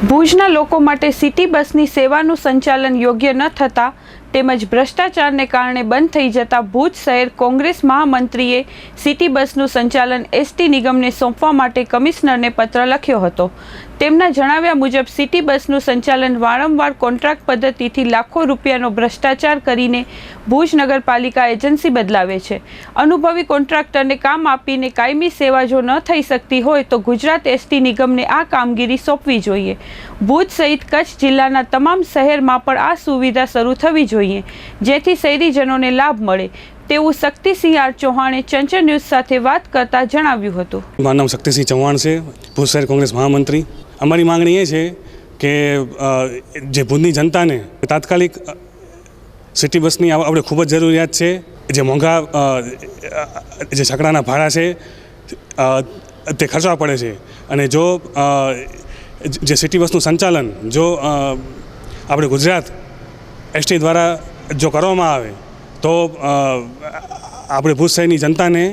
ભુજના લોકો માટે સિટી બસની સેવાનું સંચાલન યોગ્ય ન થતા તેમજ ભ્રષ્ટાચારને કારણે બંધ થઈ જતા ભુજ શહેર કોંગ્રેસ મહામંત્રીએ સિટી બસનું સંચાલન એસટી નિગમને સોંપવા માટે કમિશનરને પત્ર લખ્યો હતો. તેમના જણાવ્યા મુજબ સિટી બસનું સંચાલન વારંવાર કોન્ટ્રાક્ટ પદ્ધતિથી લાખો રૂપિયાનો ભ્રષ્ટાચાર કરીને ભુજ નગરપાલિકા એજન્સી બદલાવે છે. અનુભવી કોન્ટ્રાક્ટરને કામ આપીને કાયમી સેવા જો ન થઈ શકતી હોય તો ગુજરાત એસટી નિગમને આ કામગીરી સોંપવી જોઈએ. ભુજ સહિત કચ્છ જિલ્લાના તમામ શહેરમાં પણ આ સુવિધા શરૂ થવી જોઈએ, જેથી શહેરીજનોને લાભ મળે. તેવું શક્તિસિંહ આર ચૌહાણે ચંચળ ન્યૂઝ સાથે વાત કરતા જણાવ્યું હતું. મારું નામ શક્તિસિંહ ચૌહાણ છે. ભુજ શહેર કોંગ્રેસ મહામંત્રી. અમારી માંગણી એ છે કે જે ભુજની જનતાને તાત્કાલિક સિટી બસની આપણે ખૂબ જ જરૂરિયાત છે. જે મોંઘા જે છકડાના ભાડા છે તે ખર્ચવા પડે છે. અને જો જે સિટી બસનું સંચાલન, જો આપણે ગુજરાત એસટી દ્વારા જો કરવામાં આવે, તો આપણે ભુજ શહેરની જનતાને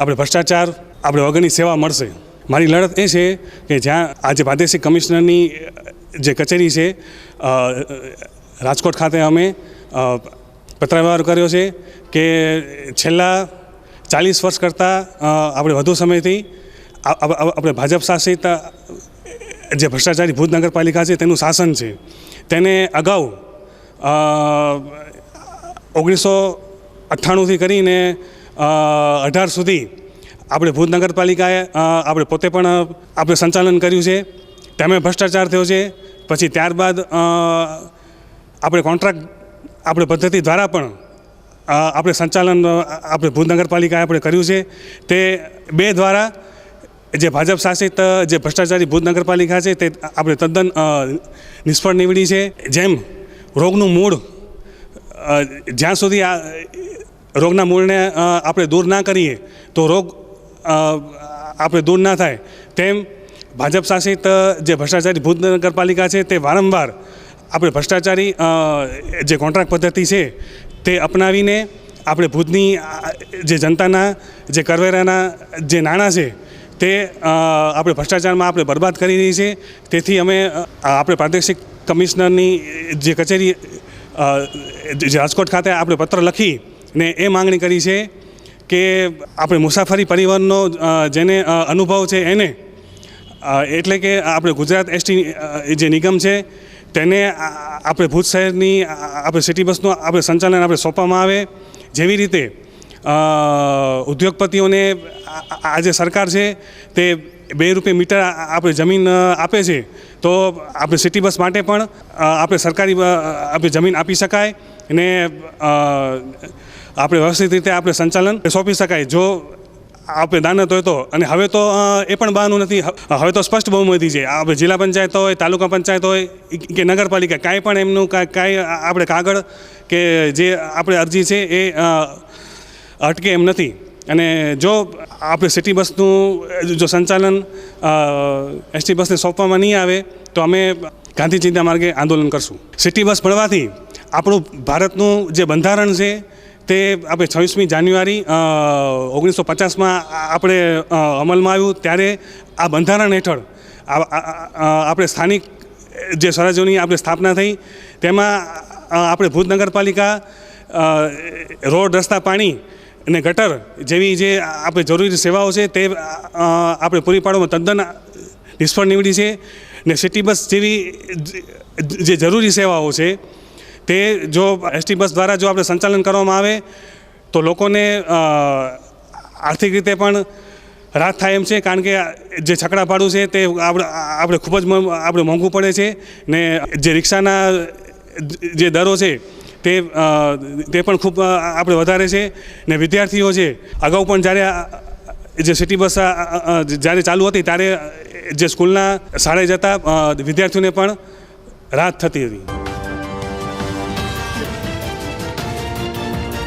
આપણે ભ્રષ્ટાચાર આપણે વગરની સેવા મળશે. મારી લડત એ છે કે જ્યાં આજે પ્રાદેશિક કમિશનરની જે કચેરી છે રાજકોટ ખાતે અમે પત્રવ્યવહાર કર્યો છે કે છેલ્લા ચાલીસ વર્ષ કરતાં આપણે વધુ સમયથી આપણે ભાજપ શાસિત જે ભ્રષ્ટાચારી ભુજ નગરપાલિકા છે તેનું શાસન છે. તેને અગાઉ ઓગણીસો અઠ્ઠાણુંથી કરીને અઢાર સુધી આપણે ભુજ નગરપાલિકાએ આપણે પોતે પણ આપણે સંચાલન કર્યું છે. તેમાં ભ્રષ્ટાચાર થયો છે. પછી ત્યારબાદ આપણે કોન્ટ્રાક્ટ આપણે પદ્ધતિ દ્વારા પણ આપણે સંચાલન આપણે ભુજ નગરપાલિકાએ આપણે કર્યું છે. તે બે દ્વારા જે ભાજપ શાસિત જે ભ્રષ્ટાચારી ભુજ નગરપાલિકા છે, તે આપણે તદ્દન નિષ્ફળ નીવડી છે. જેમ રોગનું મૂળ જ્યાં સુધી આ રોગના મૂળને આપણે દૂર ના કરીએ, તો રોગ આપણે દૂર ના થાય. તેમ ભાજપ શાસિત જે ભ્રષ્ટાચારી ભુજ નગરપાલિકા છે, તે વારંવાર આપણે ભ્રષ્ટાચારી જે કોન્ટ્રાક્ટ પદ્ધતિ છે, તે અપનાવીને આપણે ભુજની જે જનતાના, જે કરવેરાના, જે નાણાં છે, તે આપણે ભ્રષ્ટાચારમાં આપણે બરબાદ કરી રહી છે. તેથી અમે આપણે પ્રાદેશિક કમિશનરની જે કચેરી રાજકોટ ખાતે આપણે પત્ર લખી ને એ માંગણી કરી છે કે આપણે મુસાફરી પરિવહનનો જેને અનુભવ છે એને એટલે કે આપણે ગુજરાત એસટી જે નિગમ છે તેને આપણે ભુજ શહેરની આપણે સિટી બસનું આપણે સંચાલન આપણે સોંપવામાં આવે. જેવી રીતે ઉદ્યોગપતિઓને આ આ સરકાર છે, તે બે રૂપિયા મીટર આપણે જમીન આપે છે, તો આપણે સિટી બસ માટે પણ આપણે સરકારી આપણે જમીન આપી શકાય અને આપણે વ્યવસ્થિત રીતે આપણે સંચાલન સોંપી શકાય. જો આપણે દાનત હોય તો. અને હવે તો એ પણ બહાનું નથી. હવે તો સ્પષ્ટ બહુમતી છે. આપણે જિલ્લા પંચાયત હોય, તાલુકા પંચાયત હોય કે નગરપાલિકા, કાંઈ પણ એમનું કાંઈ કાંઈ આપણે કાગળ કે જે આપણે અરજી છે એ અટકે એમ નથી. અને જો આપણે સિટી બસનું, જો સંચાલન એસટી બસને સોંપવામાં નહીં આવે, તો અમે ગાંધી ચિંતા માર્ગે આંદોલન કરશું. સિટી બસ મળવાથી આપણું ભારતનું જે બંધારણ છે તે આપણે છવ્વીસમી જાન્યુઆરી ઓગણીસો પચાસમાં આપણે અમલમાં આવ્યું. ત્યારે આ બંધારણ હેઠળ આપણે સ્થાનિક જે સ્વરાજ્યોની આપણે સ્થાપના થઈ. તેમાં આપણે ભુજ નગરપાલિકા રોડ, રસ્તા, પાણી અને ગટર જેવી જે આપણે જરૂરી સેવાઓ છે તે આપણે પૂરી પાડવામાં તદ્દન નિષ્ફળ નીવડી છે. ને સિટી બસ જેવી જે જરૂરી સેવાઓ છે તે જો એસટી બસ દ્વારા જો આપણે સંચાલન કરવામાં આવે, તો લોકોને આર્થિક રીતે પણ રાહત થાય એમ છે, કારણ કે જે છકડા ભાડું છે તે આપણે આપણે ખૂબ જ આપણે મોંઘું પડે છે ને જે રિક્ષાના જે દરો છે તે તે પણ ખૂબ આપણે વધારે છે ને વિદ્યાર્થીઓ છે, અગાઉ પણ જ્યારે જે સિટી બસ જ્યારે ચાલુ હતી ત્યારે જે સ્કૂલના શાળાએ જતા વિદ્યાર્થીઓને પણ રાહત થતી હતી.